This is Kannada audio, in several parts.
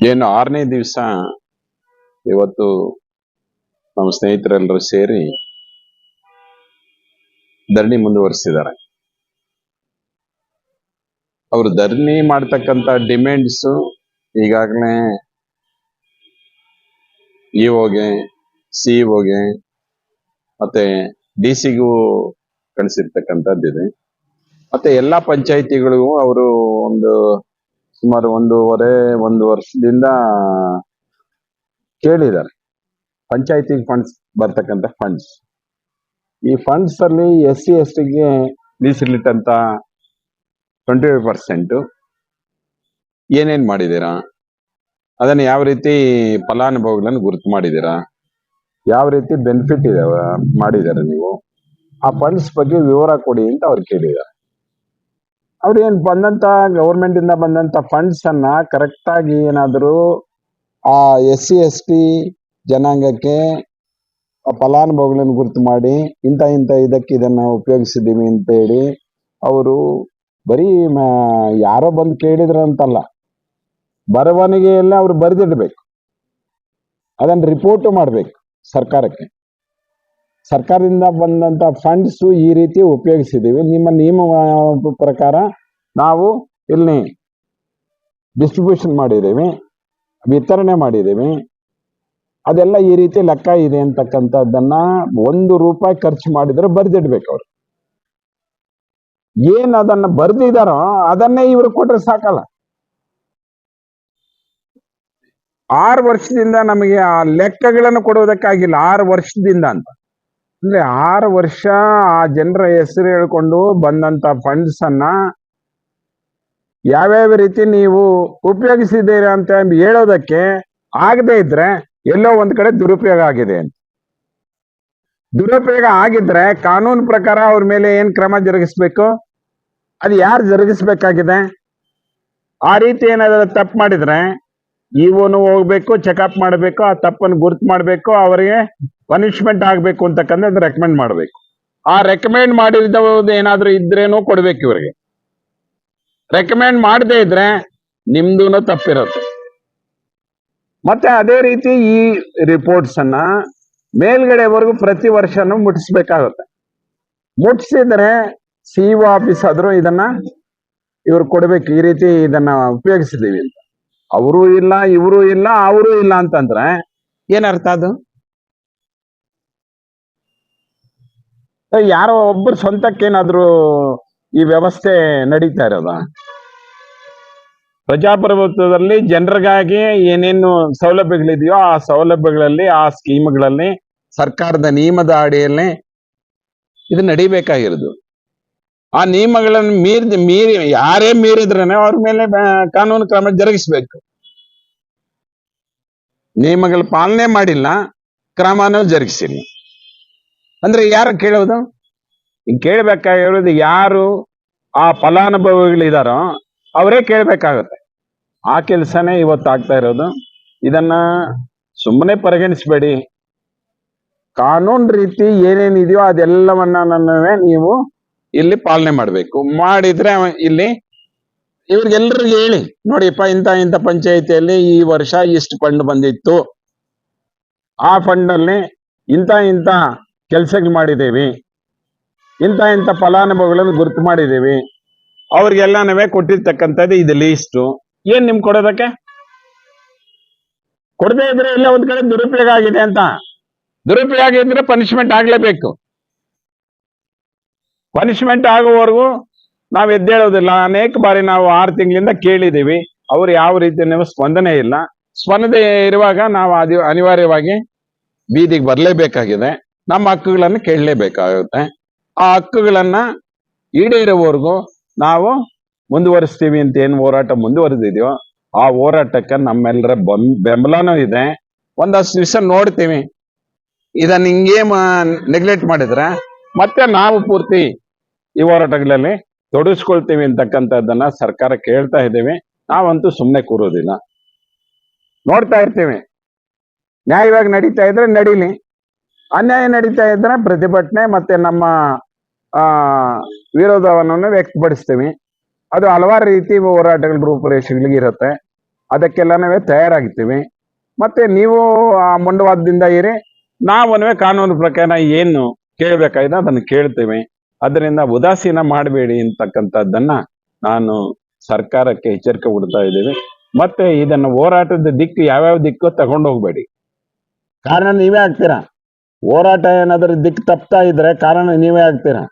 ಏನು ಆರನೇ ದಿವಸ ಇವತ್ತು ನಮ್ಮ ಸ್ನೇಹಿತರೆಲ್ಲರೂ ಸೇರಿ ಧರಣಿ ಮುಂದುವರಿಸಿದ್ದಾರೆ. ಅವರು ಧರಣಿ ಮಾಡ್ತಕ್ಕಂಥ ಡಿಮ್ಯಾಂಡ್ಸ್ ಈಗಾಗಲೇ ಇಒಗೆ, ಸಿಇಒಗೆ ಮತ್ತೆ ಡಿ ಸಿಗೂ ಕಳಿಸಿರ್ತಕ್ಕಂಥದ್ದಿದೆ. ಮತ್ತೆ ಎಲ್ಲಾ ಪಂಚಾಯಿತಿಗಳಿಗೂ ಅವರು ಒಂದು ಸುಮಾರು ಒಂದೂವರೆ, ಒಂದು ವರ್ಷದಿಂದ ಕೇಳಿದ್ದಾರೆ. ಪಂಚಾಯತಿ ಫಂಡ್ಸ್ ಬರ್ತಕ್ಕಂಥ ಫಂಡ್ಸ್ ಈ ಫಂಡ್ಸ್ ಅಲ್ಲಿ ಎಸ್ ಸಿ ಎಸ್ ಟಿಗೆ ಮೀಸಲಿಟ್ಟಂತ ಟ್ವೆಂಟಿ ಫೈವ್ ಪರ್ಸೆಂಟ್ ಏನೇನ್ ಮಾಡಿದ್ದೀರಾ? ಅದನ್ನ ಯಾವ ರೀತಿ ಫಲಾನುಭವಿಗಳನ್ನು ಗುರುತು ಮಾಡಿದ್ದೀರಾ? ಯಾವ ರೀತಿ ಬೆನಿಫಿಟ್ ಇದಾವ ಮಾಡಿದ್ದಾರೆ ನೀವು? ಆ ಫಂಡ್ಸ್ ಬಗ್ಗೆ ವಿವರ ಕೊಡಿ ಅಂತ ಅವ್ರು ಕೇಳಿದ್ದಾರೆ. ಅವ್ರು ಏನ್ ಬಂದಂತ ಗವರ್ನಮೆಂಟ್ ಇಂದ ಬಂದಂತ ಫಂಡ್ಸ್ ಅನ್ನ ಕರೆಕ್ಟ್ ಆಗಿ ಏನಾದ್ರು, ಆ ಎಸ್ ಸಿ, ಎಸ್ ಟಿ ಜನಾಂಗಕ್ಕೆ ಫಲಾನುಭವಿಗಳನ್ನು ಗುರುತು ಮಾಡಿ, ಇಂಥ ಇಂಥ ಇದಕ್ಕೆ ಇದನ್ನ ಅಂತ ಹೇಳಿ ಅವರು ಬರೀ ಯಾರೋ ಬಂದು ಕೇಳಿದ್ರು ಅಂತಲ್ಲ. ಬರವಣಿಗೆಯಲ್ಲೇ ಅವ್ರು ಬರೆದಿಡ್ಬೇಕು. ಅದನ್ನು ರಿಪೋರ್ಟ್ ಮಾಡಬೇಕು ಸರ್ಕಾರಕ್ಕೆ. ಸರ್ಕಾರದಿಂದ ಬಂದಂತ ಫಂಡ್ಸ್ ಈ ರೀತಿ ಉಪಯೋಗಿಸಿದ್ದೀವಿ ನಿಮ್ಮ ನಿಯಮ ಪ್ರಕಾರ ನಾವು ಇಲ್ಲಿ ಡಿಸ್ಟ್ರಿಬ್ಯೂಷನ್ ಮಾಡಿದ್ದೀವಿ ವಿತರಣೆ ಮಾಡಿದ್ದೀವಿ ಅದೆಲ್ಲ ಈ ರೀತಿ ಲೆಕ್ಕ ಇದೆ ಅಂತಕ್ಕಂಥದ್ದನ್ನ ಒಂದು ರೂಪಾಯಿ ಖರ್ಚು ಮಾಡಿದ್ರೆ ಬರ್ದಿಡ್ಬೇಕು ಅವ್ರು. ಏನ್ ಅದನ್ನ ಬರ್ದಿದಾರೋ ಅದನ್ನೇ ಇವ್ರು ಕೊಟ್ರೆ ಸಾಕಲ್ಲ. ಆರು ವರ್ಷದಿಂದ ನಮಗೆ ಆ ಲೆಕ್ಕಗಳನ್ನು ಕೊಡುವುದಕ್ಕಾಗಿಲ್ಲ. ಆರು ವರ್ಷದಿಂದ ಅಂತ. ಅಂದ್ರೆ ಆರು ವರ್ಷ ಆ ಜನರ ಹೆಸರು ಹೇಳ್ಕೊಂಡು ಬಂದಂತ ಫಂಡ್ಸ್ ಅನ್ನ ಯಾವ್ಯಾವ ರೀತಿ ನೀವು ಉಪಯೋಗಿಸಿದ್ದೀರಾ ಅಂತ ಹೇಳೋದಕ್ಕೆ ಆಗದೆ ಇದ್ರೆ ಎಲ್ಲೋ ಒಂದ್ ಕಡೆ ದುರುಪಯೋಗ ಆಗಿದೆ ಅಂತ. ದುರುಪಯೋಗ ಆಗಿದ್ರೆ ಕಾನೂನು ಪ್ರಕಾರ ಅವ್ರ ಮೇಲೆ ಏನ್ ಕ್ರಮ ಜರುಗಿಸ್ಬೇಕು? ಅದು ಯಾರು ಜರುಗಿಸ್ಬೇಕಾಗಿದೆ? ಆ ರೀತಿ ಏನಾದರೂ ತಪ್ಪು ಮಾಡಿದ್ರೆ ಇವನು ಹೋಗ್ಬೇಕು ಚೆಕಪ್ ಮಾಡಬೇಕು, ಆ ತಪ್ಪನ್ನು ಗುರ್ತು ಮಾಡಬೇಕು, ಅವರಿಗೆ ಪನಿಷ್ಮೆಂಟ್ ಆಗ್ಬೇಕು ಅಂತಕ್ಕಂಥ ರೆಕಮೆಂಡ್ ಮಾಡಬೇಕು. ಆ ರೆಕಮೆಂಡ್ ಮಾಡಿದವುದು ಏನಾದರೂ ಇದ್ರೇನು ಕೊಡ್ಬೇಕು ಇವರಿಗೆ. ರೆಕಮೆಂಡ್ ಮಾಡದೇ ಇದ್ರೆ ನಿಮ್ದು ತಪ್ಪಿರುತ್ತೆ. ಮತ್ತೆ ಅದೇ ರೀತಿ ಈ ರಿಪೋರ್ಟ್ಸ್ ಅನ್ನ ಮೇಲ್ಗಡೆವರೆಗೂ ಪ್ರತಿ ವರ್ಷನೂ ಮುಟ್ಟಿಸ್ಬೇಕಾಗುತ್ತೆ. ಮುಟ್ಸಿದ್ರೆ ಸಿ ಆಫೀಸ್ ಆದ್ರೂ ಇದನ್ನ ಇವ್ರು ಕೊಡ್ಬೇಕು, ಈ ರೀತಿ ಇದನ್ನ ಉಪಯೋಗಿಸಿದೀವಿ ಅಂತ. ಅವರು ಇಲ್ಲ ಇವರು ಇಲ್ಲ ಅವರು ಇಲ್ಲ ಅಂತಂದ್ರೆ ಏನರ್ಥ ಅದು? ಯಾರೋ ಒಬ್ಬರು ಸ್ವಂತಕ್ಕೇನಾದ್ರೂ ಈ ವ್ಯವಸ್ಥೆ ನಡೀತಾ ಇರೋದ? ಪ್ರಜಾಪ್ರಭುತ್ವದಲ್ಲಿ ಜನರಿಗಾಗಿ ಏನೇನು ಸೌಲಭ್ಯಗಳಿದೆಯೋ ಆ ಸೌಲಭ್ಯಗಳಲ್ಲಿ ಆ ಸ್ಕೀಮ್ಗಳಲ್ಲಿ ಸರ್ಕಾರದ ನಿಯಮದ ಅಡಿಯಲ್ಲಿ ಇದು ನಡಿಬೇಕಾಗಿರೋದು. ಆ ನಿಯಮಗಳನ್ನು ಮೀರಿದ, ಮೀರಿ, ಯಾರೇ ಮೀರಿದ್ರೇನೆ ಅವ್ರ ಮೇಲೆ ಕಾನೂನು ಕ್ರಮ ಜರುಗಿಸ್ಬೇಕು. ನಿಯಮಗಳ ಪಾಲನೆ ಮಾಡಿಲ್ಲ, ಕ್ರಮನೂ ಜರುಗಿಸಿಲ್ಲ. ಅಂದ್ರೆ ಯಾರು ಕೇಳೋದು? ಕೇಳ್ಬೇಕಾಗಿರೋದು ಯಾರು ಆ ಫಲಾನುಭವಿಗಳಿದಾರೋ ಅವರೇ ಕೇಳ್ಬೇಕಾಗತ್ತೆ. ಆ ಕೆಲಸನೇ ಇವತ್ತು ಆಗ್ತಾ ಇರೋದು. ಇದನ್ನ ಸುಮ್ಮನೆ ಪರಿಗಣಿಸ್ಬೇಡಿ. ಕಾನೂನು ರೀತಿ ಏನೇನಿದೆಯೋ ಅದೆಲ್ಲವನ್ನ ನೀವು ಇಲ್ಲಿ ಪಾಲನೆ ಮಾಡಬೇಕು. ಮಾಡಿದ್ರೆ ಇಲ್ಲಿ ಇವ್ರಿಗೆಲ್ಲರಿಗೂ ಹೇಳಿ ನೋಡಿಪ್ಪ ಇಂಥ ಇಂಥ ಪಂಚಾಯಿತಿಯಲ್ಲಿ ಈ ವರ್ಷ ಇಷ್ಟು ಫಂಡ್ ಬಂದಿತ್ತು. ಆ ಫಂಡ್ ಅಲ್ಲಿ ಇಂಥ ಇಂಥ ಕೆಲಸಗಳು ಮಾಡಿದ್ದೀವಿ. ಇಂಥ ಇಂಥ ಫಲಾನುಭವಿಗಳನ್ನು ಗುರುತು ಮಾಡಿದ್ದೀವಿ. ಅವ್ರಿಗೆಲ್ಲನವೇ ಕೊಟ್ಟಿರ್ತಕ್ಕಂಥದ್ದು ಇದು ಲೀಸ್ಟು ಏನ್ ನಿಮ್ ಕೊಡೋದಕ್ಕೆ? ಕೊಡದೇ ಇದ್ರೆ ಎಲ್ಲ ಒಂದ್ ಕಡೆ ದುರುಪಯೋಗ ಆಗಿದೆ ಅಂತ. ದುರುಪಯೋಗ ಆಗಿದ್ರೆ ಪನಿಷ್ಮೆಂಟ್ ಆಗ್ಲೇಬೇಕು. ಪನಿಷ್ಮೆಂಟ್ ಆಗುವವರೆಗೂ ನಾವು ಎದ್ದೇಳೋದಿಲ್ಲ. ಅನೇಕ ಬಾರಿ ನಾವು ಆರು ತಿಂಗಳಿಂದ ಕೇಳಿದ್ದೀವಿ ಅವ್ರು ಯಾವ ರೀತಿ ಸ್ಪಂದನೆ ಇಲ್ಲ. ಸ್ಪಂದನೆ ಇರುವಾಗ ನಾವು ಅದು, ಅನಿವಾರ್ಯವಾಗಿ ಬೀದಿಗೆ ಬರಲೇಬೇಕಾಗಿದೆ. ನಮ್ಮ ಹಕ್ಕುಗಳನ್ನು ಕೇಳಲೇಬೇಕಾಗುತ್ತೆ. ಆ ಹಕ್ಕುಗಳನ್ನ ಈಡೇರೋವರೆಗೂ ನಾವು ಮುಂದುವರಿಸ್ತೀವಿ ಅಂತ ಏನು ಹೋರಾಟ ಮುಂದುವರೆದಿದೆಯೋ, ಆ ಹೋರಾಟಕ್ಕೆ ನಮ್ಮೆಲ್ಲರ ಬಂ- ಬೆಂಬಲನೂ ಇದೆ. ಒಂದಷ್ಟು ದಿವಸ ನೋಡ್ತೀವಿ. ಇದನ್ನ ಹಿಂಗೇ ನೆಗ್ಲೆಕ್ಟ್ ಮಾಡಿದ್ರೆ ಮತ್ತೆ ನಾವು ಪೂರ್ತಿ ಈ ಹೋರಾಟಗಳಲ್ಲಿ ತೊಡಗಿಸ್ಕೊಳ್ತೀವಿ ಅಂತಕ್ಕಂಥದ್ದನ್ನ ಸರ್ಕಾರ ಕೇಳ್ತಾ ಇದ್ದೀವಿ. ನಾವಂತೂ ಸುಮ್ಮನೆ ಕೂರೋದಿಲ್ಲ. ನೋಡ್ತಾ ಇರ್ತೀವಿ. ನ್ಯಾಯವಾಗಿ ನಡೀತಾ ಇದ್ರೆ ನಡೀಲಿ. ಅನ್ಯಾಯ ನಡೀತಾ ಇದ್ರೆ ಪ್ರತಿಭಟನೆ ಮತ್ತೆ ನಮ್ಮ, ಆ ವಿರೋಧವನ್ನು ವ್ಯಕ್ತಪಡಿಸ್ತೀವಿ. ಅದು ಹಲವಾರು ರೀತಿ ಹೋರಾಟಗಳ ರೂಪುರೇಷೆಗಳಿಗೆ ಇರುತ್ತೆ. ಅದಕ್ಕೆಲ್ಲನೂ ತಯಾರಾಗಿರ್ತೀವಿ ಮತ್ತೆ ನೀವು ಆ ಮೊಂಡವಾದದಿಂದ ಇರಿ. ನಾವನ್ನೇ ಕಾನೂನು ಪ್ರಕಾರ ಏನು ಕೇಳಬೇಕಾಗಿದೆ ಅದನ್ನು ಕೇಳ್ತೀವಿ. ಅದರಿಂದ ಉದಾಸೀನ ಮಾಡಬೇಡಿ ಅಂತಕ್ಕಂಥದ್ದನ್ನ ನಾನು ಸರ್ಕಾರಕ್ಕೆ ಎಚ್ಚರಿಕೆ ಕೊಡ್ತಾ ಇದ್ದೀವಿ. ಮತ್ತೆ ಇದನ್ನು ಹೋರಾಟದ ದಿಕ್ಕು ಯಾವ್ಯಾವ ದಿಕ್ಕು ತಗೊಂಡು ಹೋಗ್ಬೇಡಿ. ಕಾರಣ ನೀವೇ ಆಗ್ತೀರಾ? ಹೋರಾಟ ಏನಾದ್ರೂ ದಿಕ್ಕು ತಪ್ತಾ ಇದ್ರೆ ಕಾರಣ ನೀವೇ ಆಗ್ತೀರಾ?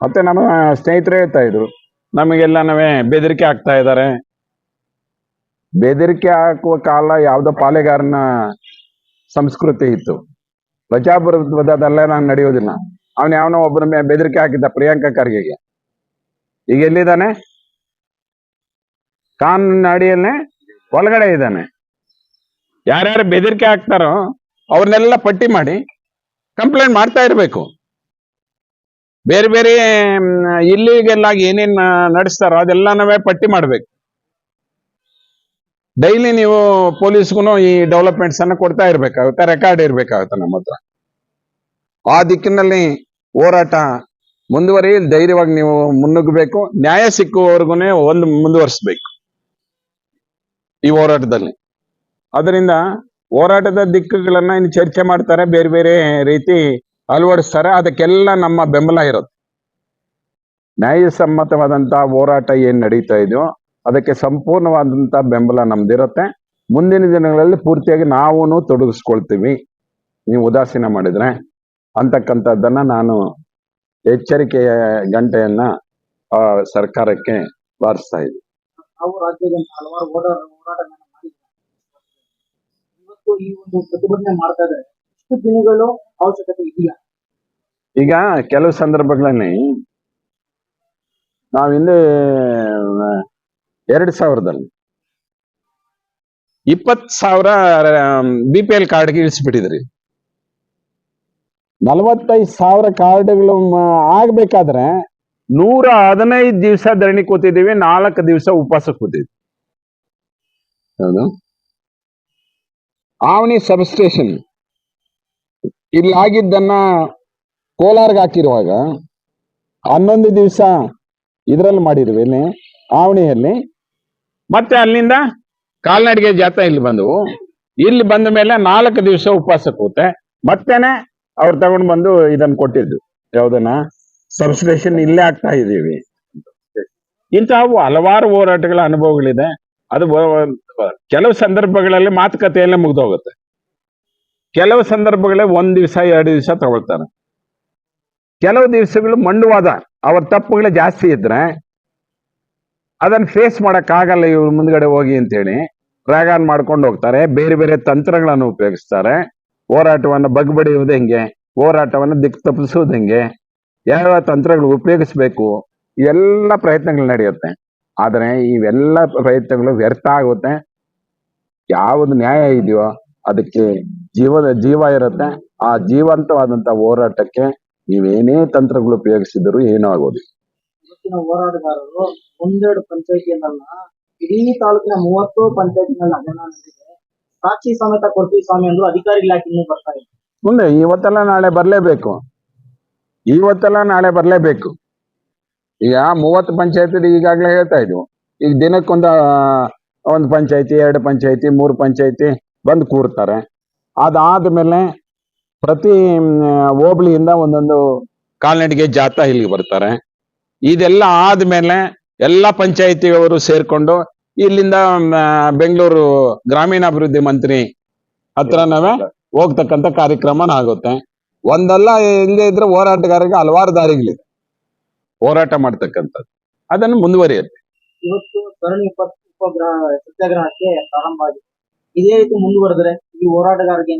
ಮತ್ತೆ ನಮ್ಮ ಸ್ನೇಹಿತರು ಹೇಳ್ತಾ ಇದ್ರು ನಮಗೆಲ್ಲ ನಾವೇ ಬೆದರಿಕೆ ಆಗ್ತಾ ಇದ್ದಾರೆ. ಬೆದರಿಕೆ ಹಾಕುವ ಕಾಲ ಯಾವ್ದೋ ಪಾಲೆಗಾರನ ಸಂಸ್ಕೃತಿ ಇತ್ತು. ಪ್ರಜಾಪ್ರಭುತ್ವದಲ್ಲೇ ನಾನು ನಡೆಯೋದಿಲ್ಲ ಅವನು ಯಾವನೋ ಒಬ್ಬನ ಬೆದರಿಕೆ ಹಾಕಿದ್ದ ಪ್ರಿಯಾಂಕಾ ಖರ್ಗೆಗೆ. ಈಗ ಎಲ್ಲಿದ್ದಾನೆ? ಕಾನೂನಿನ ಅಡಿಯಲ್ಲೇ ಒಳಗಡೆ ಇದ್ದಾನೆ. ಯಾರ್ಯಾರು ಬೆದರಿಕೆ ಹಾಕ್ತಾರೋ ಅವ್ರನ್ನೆಲ್ಲ ಪಟ್ಟಿ ಮಾಡಿ ಕಂಪ್ಲೇಂಟ್ ಮಾಡ್ತಾ ಇರಬೇಕು. ಬೇರೆ ಬೇರೆ ಇಲ್ಲಿಗೆಲ್ಲ ಏನೇನ್ ನಡೆಸ್ತಾರೋ ಅದೆಲ್ಲನವೇ ಪಟ್ಟಿ ಮಾಡ್ಬೇಕು. ಡೈಲಿ ನೀವು ಪೊಲೀಸ್ಗೂ ಈ ಡೆವಲಪ್ಮೆಂಟ್ಸ್ ಅನ್ನ ಕೊಡ್ತಾ ಇರ್ಬೇಕಾಗುತ್ತೆ, ರೆಕಾರ್ಡ್ ಇರ್ಬೇಕಾಗುತ್ತೆ ನಮ್ಮ ಹತ್ರ. ಆ ದಿಕ್ಕಿನಲ್ಲಿ ಹೋರಾಟ ಮುಂದುವರಿ ಧೈರ್ಯವಾಗಿ ನೀವು ಮುನ್ನುಗ್ಗಬೇಕು. ನ್ಯಾಯ ಸಿಕ್ಕುವವರೆಗೂ ಒಂದು ಮುಂದುವರಿಸ್ಬೇಕು ಈ ಹೋರಾಟದಲ್ಲಿ. ಅದರಿಂದ ಹೋರಾಟದ ದಿಕ್ಕುಗಳನ್ನ ಇನ್ನು ಚರ್ಚೆ ಮಾಡ್ತಾರೆ, ಬೇರೆ ಬೇರೆ ರೀತಿ ಅಳವಡಿಸ್ತಾರೆ. ಅದಕ್ಕೆಲ್ಲ ನಮ್ಮ ಬೆಂಬಲ ಇರುತ್ತೆ ನ್ಯಾಯಸಮ್ಮತವಾದಂತ ಹೋರಾಟ ಏನ್ ನಡೀತಾ ಇದೆಯೋ, ಅದಕ್ಕೆ ಸಂಪೂರ್ಣವಾದಂತ ಬೆಂಬಲ ನಮ್ದಿರುತ್ತೆ. ಮುಂದಿನ ದಿನಗಳಲ್ಲಿ ಪೂರ್ತಿಯಾಗಿ ನಾವು ತೊಡಗಿಸ್ಕೊಳ್ತೀವಿ. ನೀವು ಉದಾಸೀನ ಮಾಡಿದ್ರೆ. ಅಂತಕ್ಕಂಥದ್ದನ್ನ ನಾನು ಎಚ್ಚರಿಕೆಯ ಗಂಟೆಯನ್ನ ಆ, ಸರ್ಕಾರಕ್ಕೆ ಬಾರಿಸ್ತಾ ಇದ್ದೀನಿ. ಇದೆಯಾ? ಈಗ ಕೆಲವು ಸಂದರ್ಭಗಳಲ್ಲಿ ನಾವು ಹಿಂದೆ ಎರಡ್ ಸಾವಿರದಲ್ಲಿ ಇಪ್ಪತ್ ಸಾವಿರ ಬಿ ಪಿ ಎಲ್ ಕಾರ್ಡ್ಗೆ ಇಳಿಸ್ಬಿಟ್ಟಿದ್ರಿ. ನಲವತ್ತೈದು ಸಾವಿರ ಕಾರ್ಡ್ಗಳು ಆಗ್ಬೇಕಾದ್ರೆ ನೂರ ಹದಿನೈದು ದಿವಸ ಧರಣಿ ಕೂತಿದ್ದೀವಿ, ನಾಲ್ಕು ದಿವಸ ಉಪವಾಸ ಕೂತಿದ್ವಿ ಹೌದು. ಆವಣಿ ಸಬ್ಸ್ಟೇಷನ್ ಇಲ್ಲಿ ಆಗಿದ್ದನ್ನ ಕೋಲಾರ್ಗೆ ಹಾಕಿರುವಾಗ ಹನ್ನೊಂದು ದಿವಸ ಇದರಲ್ಲಿ ಮಾಡಿದ್ವಿ, ಇಲ್ಲಿ ಆವಣಿಯಲ್ಲಿ. ಮತ್ತೆ ಅಲ್ಲಿಂದ ಕಾಲ್ನಡಿಗೆ ಜಾತ್ರೆ ಇಲ್ಲಿ ಬಂದವು. ಇಲ್ಲಿ ಬಂದ ಮೇಲೆ ನಾಲ್ಕು ದಿವಸ ಉಪವಾಸ ಕೂತೆ, ಮತ್ತೇನೆ ಅವ್ರು ತಗೊಂಡ್ ಬಂದು ಇದನ್ನ ಕೊಟ್ಟಿದ್ದು. ಯಾವ್ದನ್ನ ಸಬ್ಸ್ಟೇಷನ್ ಇಲ್ಲೇ ಆಗ್ತಾ ಇದೀವಿ. ಇಂತಹ ಹಲವಾರು ಹೋರಾಟಗಳ ಅನುಭವಗಳಿದೆ. ಅದು ಕೆಲವು ಸಂದರ್ಭಗಳಲ್ಲಿ ಮಾತುಕತೆಯಲ್ಲೇ ಮುಗ್ದೋಗುತ್ತೆ. ಕೆಲವು ಸಂದರ್ಭಗಳಲ್ಲಿ ಒಂದ್ ದಿವಸ, ಎರಡು ದಿವಸ ತಗೊಳ್ತಾರೆ. ಕೆಲವು ದಿವಸಗಳು ಮಂಡುವಾದ. ಅವ್ರ ತಪ್ಪುಗಳು ಜಾಸ್ತಿ ಇದ್ರೆ ಅದನ್ನ ಫೇಸ್ ಆಗಲ್ಲ ಇವ್ರ ಮುಂದ್ಗಡೆ ಹೋಗಿ ಅಂತೇಳಿ. ಹೇಳಿ ಆನ್ ಮಾಡ್ಕೊಂಡು ಹೋಗ್ತಾರೆ. ಬೇರೆ ಬೇರೆ ತಂತ್ರಗಳನ್ನು ಉಪಯೋಗಿಸ್ತಾರೆ. ಹೋರಾಟವನ್ನು ಬಗ್ಬಡಿಯುವುದು ಹೆಂಗೆ? ಹೋರಾಟವನ್ನು ದಿಕ್ಕು ತಪ್ಪಿಸುವುದು ಹೆಂಗೆ? ಯಾವ ತಂತ್ರಗಳು ಉಪಯೋಗಿಸಬೇಕು? ಇವೆಲ್ಲ ಪ್ರಯತ್ನಗಳು ನಡೆಯುತ್ತೆ. ಆದರೆ ಇವೆಲ್ಲ ಪ್ರಯತ್ನಗಳು ವ್ಯರ್ಥ ಆಗುತ್ತೆ. ಯಾವುದು ನ್ಯಾಯ ಇದೆಯೋ ಅದಕ್ಕೆ ಜೀವದ ಜೀವ ಇರುತ್ತೆ. ಆ ಜೀವಂತವಾದಂತ ಹೋರಾಟಕ್ಕೆ ನೀವೇನೇ ತಂತ್ರಗಳು ಉಪಯೋಗಿಸಿದ್ರು ಏನೂ ಆಗೋದು ಹೋರಾಟಗಾರರು ಒಂದೆರಡು ಪಂಚಾಯತಿಯಲ್ಲ ಇಡೀ ತಾಲೂಕಿನ ಮೂವತ್ತು ಪಂಚಾಯತಿನಲ್ಲಿ ನಡೆದಿದೆ ಸಾಕ್ಷಿ ಸಮೇತ ಕೊಡ್ತೀವಿ ಸ್ವಾಮಿ ಅಂದ್ರು ಅಧಿಕಾರಿಗಳು ಇನ್ನೂ ಬರ್ತಾ ಇಲ್ಲ. ಮುಂದೆ ಇವತ್ತೆಲ್ಲ ನಾಳೆ ಬರ್ಲೇಬೇಕು. ಇವತ್ತೆಲ್ಲ ನಾಳೆ ಬರ್ಲೇಬೇಕು. ಈಗ ಮೂವತ್ತು ಪಂಚಾಯತಿ ಈಗಾಗಲೇ ಹೇಳ್ತಾ ಇದ್ವು. ಈಗ ದಿನಕ್ಕೊಂದು ಒಂದು ಪಂಚಾಯತಿ ಎರಡು ಪಂಚಾಯತಿ ಮೂರು ಪಂಚಾಯತಿ ಬಂದು ಕೂರ್ತಾರೆ. ಅದಾದ್ಮೇಲೆ ಪ್ರತಿ ಮ್, ಹೋಬಳಿಯಿಂದ ಒಂದೊಂದು ಕಾಲ್ನಡಿಗೆ ಜಾಥಾ ಇಲ್ಲಿಗೆ ಬರ್ತಾರೆ. ಇದೆಲ್ಲ ಆದ್ಮೇಲೆ ಎಲ್ಲ ಪಂಚಾಯತಿಯವರು ಸೇರ್ಕೊಂಡು ಇಲ್ಲಿಂದ ಬೆಂಗಳೂರು ಗ್ರಾಮೀಣಾಭಿವೃದ್ಧಿ ಮಂತ್ರಿ ಹತ್ರನವೇ ಹೋಗ್ತಕ್ಕಂಥ ಕಾರ್ಯಕ್ರಮನ ಆಗುತ್ತೆ ಒಂದಲ್ಲ ಇಲ್ಲದೆ ಇದ್ರೆ ಹೋರಾಟಗಾರರಿಗೆ ಹಲವಾರು ದಾರಿಗಳಿದೆ. ಹೋರಾಟ ಮಾಡ್ತಕ್ಕಂಥದ್ದು. ಅದನ್ನು ಮುಂದುವರಿಯುತ್ತೆ. ಇವತ್ತು ಸರಣಿ ಉಪಗ್ರಹ ಸತ್ಯಾಗ್ರಹಕ್ಕೆ ಪ್ರಾರಂಭ ಆಗಿದೆ. ಇದೇ ರೀತಿ ಮುಂದುವರೆದ್ರೆ ಈ ಹೋರಾಟಗಾರರಿಗೆ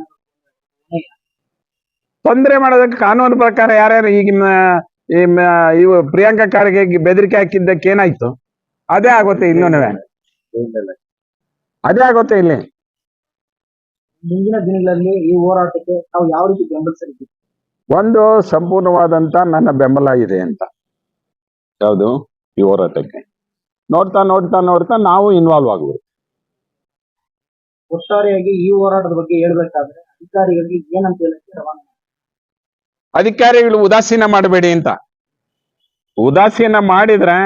ತೊಂದರೆ ಮಾಡೋದಕ್ಕೆ ಕಾನೂನು ಪ್ರಕಾರ ಯಾರ್ಯಾರು ಈಗಿನ ಈ ಮ- ಇವು ಪ್ರಿಯಾಂಕಾ ಖರ್ಗೆ ಬೆದರಿಕೆ ಹಾಕಿದ್ದಕ್ಕೆ ಏನಾಯ್ತು ಅದೇ ಆಗುತ್ತೆ ಇನ್ನೂ ಅದೇ ಆಗುತ್ತೆ ಇಲ್ಲಿ. ಮುಂದಿನ ದಿನಗಳಲ್ಲಿ ಈ ಹೋರಾಟಕ್ಕೆ ನಾವು ಯಾವ ರೀತಿ ಬೆಂಬಲಿಸಲಿದ್ದೀವಿ ಒಂದು ಸಂಪೂರ್ಣವಾದಂತ ನನ್ನ ಬೆಂಬಲ ಇದೆ ಅಂತ. ಯಾವುದು? ಈ ಹೋರಾಟಕ್ಕೆ. ನೋಡ್ತಾ ನೋಡ್ತಾ ನೋಡ್ತಾ ನಾವು ಇನ್ವಾಲ್ವ್ ಆಗ್ಬೋದು. ಒಟ್ಟಾರೆಯಾಗಿ ಈ ಹೋರಾಟದ ಬಗ್ಗೆ ಹೇಳ್ಬೇಕಾದ್ರೆ ಅಧಿಕಾರಿಗಳಿಗೆ ಏನಂತ ಹೇಳಕ್ಕೆ ರವಾನೆ. ಅಧಿಕಾರಿಗಳು ಉದಾಸೀನ ಮಾಡಬೇಡಿ ಅಂತ. ಉದಾಸೀನ ಮಾಡಿದ್ರೆ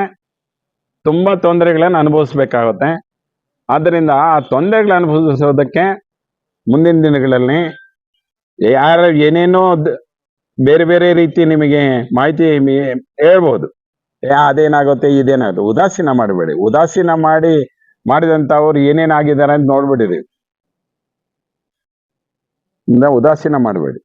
ತುಂಬಾ ತೊಂದರೆಗಳನ್ನು ಅನುಭವಿಸ್ಬೇಕಾಗುತ್ತೆ. ಆದ್ದರಿಂದ ಆ ತೊಂದರೆಗಳು ಅನುಭವಿಸೋದಕ್ಕೆ ಮುಂದಿನ ದಿನಗಳಲ್ಲಿ ಯಾರು ಏನೇನೋ ಬೇರೆ ಬೇರೆ ರೀತಿ ನಿಮಗೆ ಮಾಹಿತಿ ಹೇಳ್ಬೋದು. ಅದೇನಾಗುತ್ತೆ, ಇದೇನಾಗುತ್ತೆ, ಉದಾಸೀನ ಮಾಡಬೇಡಿ. ಉದಾಸೀನ ಮಾಡಿ, ಮಾಡಿದಂಥವ್ರು ಏನೇನಾಗಿದ್ದಾರೆ ಅಂತ ನೋಡ್ಬಿಡಿರಿ. ಉದಾಸೀನ ಮಾಡಬೇಡಿ.